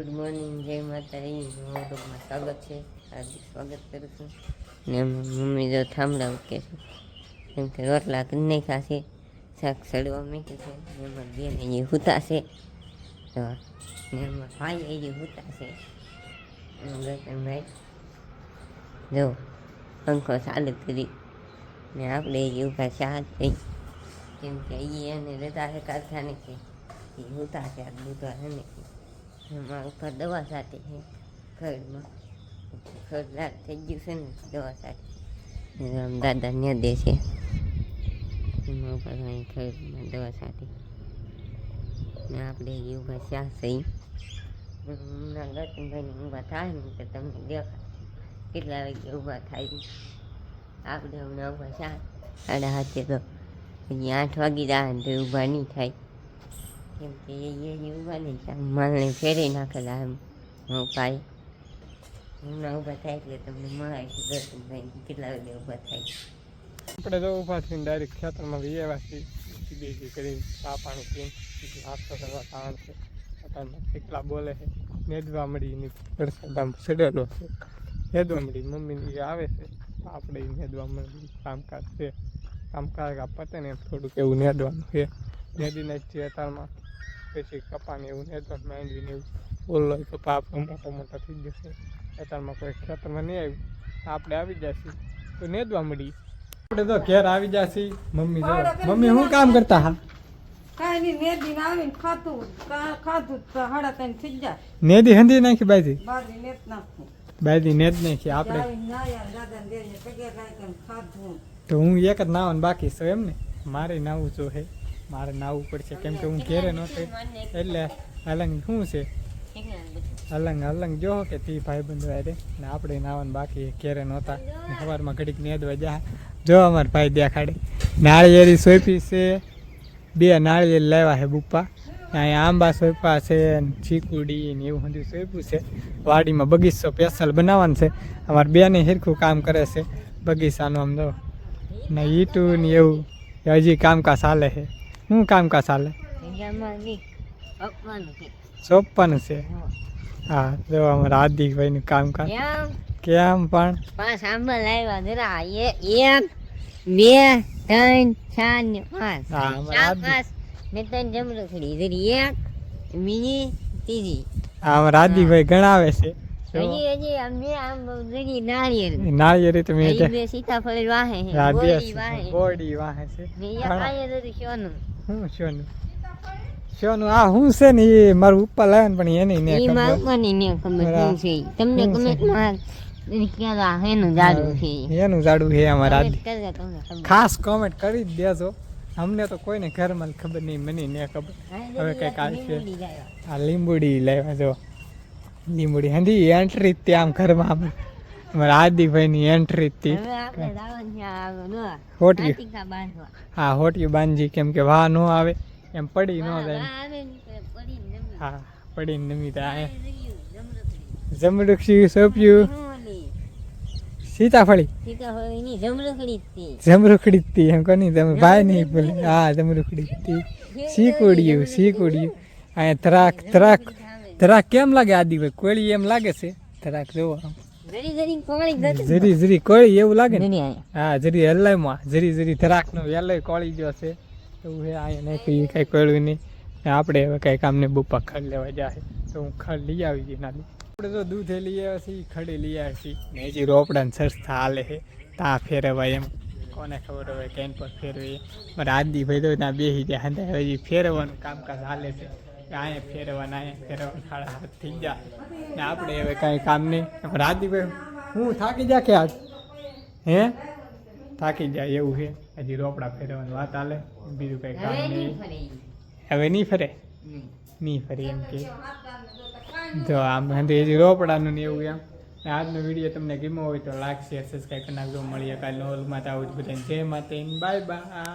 Good morning જય માતાજી. બ્લોગમાં સ્વાગત છે. હાર્દિક સ્વાગત કરું છું. ને મમ્મી જો થાંભલા ઉકે છે. કેમ કે રોટલા કરી ખાશે. શાક સડવા મૂકે છે. એમાં બેન એ હુતા છે. તો ને એમાં ભાઈ એ હુતા છે. ભાઈ. જો, પંખો ચાલુ કરી. ને આપણે એ ઊભા ચા થઈ કેમ કે એ એને રજા છે કારખાને કે. એ હુતા છે આ બુધવાર છે ને એમાં ઉપર દવા સાથે છે ખરડમાં ખડ થઈ ગયું છે ને, દવા સાથે. દાદા ને દે છે. એમાં ખડમાં દવા સાથે. ને આપણે એ ઊભા શા સહી હમણાં ગતનભાઈને ઊભા થાય ને, તો તમને દેખાય કેટલા વાગે ઊભા થાય આપણે હમણાં ઊભા શા સાડા હાથે તો પછી આઠ વાગી જાય તો ઊભા નહીં થાય. કેમ કે એ એ ઊભા નહીં માલને ફેરી નાખેલા એમ. હું પાય હમણાં ઊભા થાય એટલે તમને મળાય કે ગતનભાઈ કેટલા વાગે ઊભા થાય. આપણે તો ઊભા થઈને ડાયરેક્ટ ખેતરમાં આવ્યા છીએ બેસી કરીને ચા પાણી પીને નાસ્તો કરવા કારણ છે. અત્યારમાં કેટલા બોલે છે. નેદવા મળીને વરસાદ સડેલો છે. નેદવા મળી મમ્મીની આવે છે. આપણે નેદવા મળી કામકાજ છે. કામકાજ આ પતે ને થોડુંક એવું નેદવાનું છે. નેદી નાખીએ પછી કપાને એવું નેદવાનું માંડવીને એવું. ઓલો તો પાપ મોટા મોટા થઈ જશે. અત્યારમાં કોઈ ખેતરમાં નહીં આવ્યું. આપણે આવી જશે. તો નેદવા મળી આપણે તો ઘેર આવી જશે. મમ્મી જો મમ્મી શું કામ કરતા હા? કાંઈ નહીં મેદી આવીને ખાતું ખાધું તો હડા તને થઈ જાય. નેદી હંધી નાખી બાજી બારી નેત નાખું. બાજી નેદ નાખી આપણે. તો હું એક જ નાવાનું બાકી છું એમ ને? મારે નાવું જો હે. મારે નાવું પડશે. કેમ કે હું ઘેરે નહોતો એટલે અલંગ શું છે? અલંગ અલંગ જો કે તી ભાઈ બંધ રે. ને આપણે નાવાનું બાકી ઘેરે નહોતા. સવારમાં ઘડીક નેદવા જા. જો અમારા ભાઈ દેખાડે નાળિયેરી સોંપી છે. બે નાળિયેર લાવ્યા છે બુપ્પા. અહીંયા આંબા સોંપ્યા છે ચીકુડી ને એવું બધું સોંપ્યું છે. વાડીમાં બગીચો સ્પેશિયલ બનાવવાનું છે. અમારે બેને હિરખું કામ કરે છે બગીચાનું આમ જો. ને ઈટું ને એવું. હજી કામકાજ ચાલે છે. શું કામકાજ ચાલે? સોપવાનું છે. હા. જો અમારા હાર્દિકભાઈનું કામકાજ કેમ? પણ? પાંચ આંબા લાવ્યા જરા એક બે ત્રણ ચાર ને પાંચ. પાંચ. ને ત્રણ જમરૂખડી જરી એક બીજી ત્રીજી. આમ હાર્દિકભાઈ ગણાવે છે. નાળિયેર નાળિયેરી તમે સીતાફળ વાહે બોડી વાહે છે. ઘણા. સોનું શોનું આ શું છે ને એ મારું ઉપર લાવે પણ એને ને ખબર. ને ખબર શું છે? તમને? કમેન્ટમાં ક્યાં જાડું છે. એનું જાડું છે અમારા. ખાસ કોમેન્ટ કરી જ દેજો. અમને તો કોઈને ઘરમાં ખબર નહીં મને ને ખબર. હવે કંઈક છે. આ લીંબુડી લાવ્યા જો. લીંબુડી. હંધી એન્ટ્રી ત્યાં આમ ઘરમાં આમ. અમારા હાર્દિકભાઈની એન્ટ્રી જ તી હવે આપણે જવાનું છે આ નો, હોટિયું. હા હોટિયું બાંધી કેમ કે વાહ ન આવે એમ પડી ન જાય. હા પડીને નમી રહ્યું, જમરૂખડી. સોંપ્યું. સીતાફળી. જમરૂખડી જ તી. જમરૂખડી જ તી એમ કોની તમે ભાઈ નહીં બોલે હા જમરૂખડી હતી. શીકુડિયું શીકુડિયું. અહીંયા ધરાક ધરાક ધરાક કેમ લાગે આદિભાઈ? કોળી એમ લાગે છે? ધરાક જોવો. જરી જરી કોળી એવું લાગે ને? હા જરી હલાઈમાં જરી જરી ધરાકનો વેલાય કોળી ગયો છે. એવું હે અહીંયા નહીં કઈ કાંઈ કોળ્યું નહીં. આપણે હવે કાંઈ કામને બપા ખડ લેવા જાય તો હું ખડ લઈ આવી ગઈ નાની આપણે તો દૂધ લઈ આવ્યા છીએ ખડી લઈ આવ્યા છીએ. ને હજી રોપડાને સસ્તા હાલે છે. ત્યાં ફેરવાય એમ. કોને ખબર હોય કેન પર ફેરવીએ. મારા આદિ ભાઈ તો ત્યાં બેસી જાય હજી ફેરવવાનું કામકાજ હાલે છે. કે અહીંયા ફેરવાના ફેરવા ફેરવાના સાડા હાથ થઈ જાય ને આપણે હવે કાંઈ કામ નહીં. મારા આદિભાઈ હું થાકી જા કે આજ? હે? થાકી જાય એવું છે? હજી રોપડા ફેરવાની વાત હાલે. બીજું કંઈ કામ નહીં. હવે નહીં ફરે? નહીં. ફરે એમ કે. જો આમ હજી રોપડાનું ને એવું એમ. આજનો વીડિયો તમને ગમ્યો હોય તો લાઈક શેર સબસ્ક્રાઈબ કરી નાખજો. મળીએ કાલે નોલમાં તો આવું જ બધાને. જય માતા બાય બાય.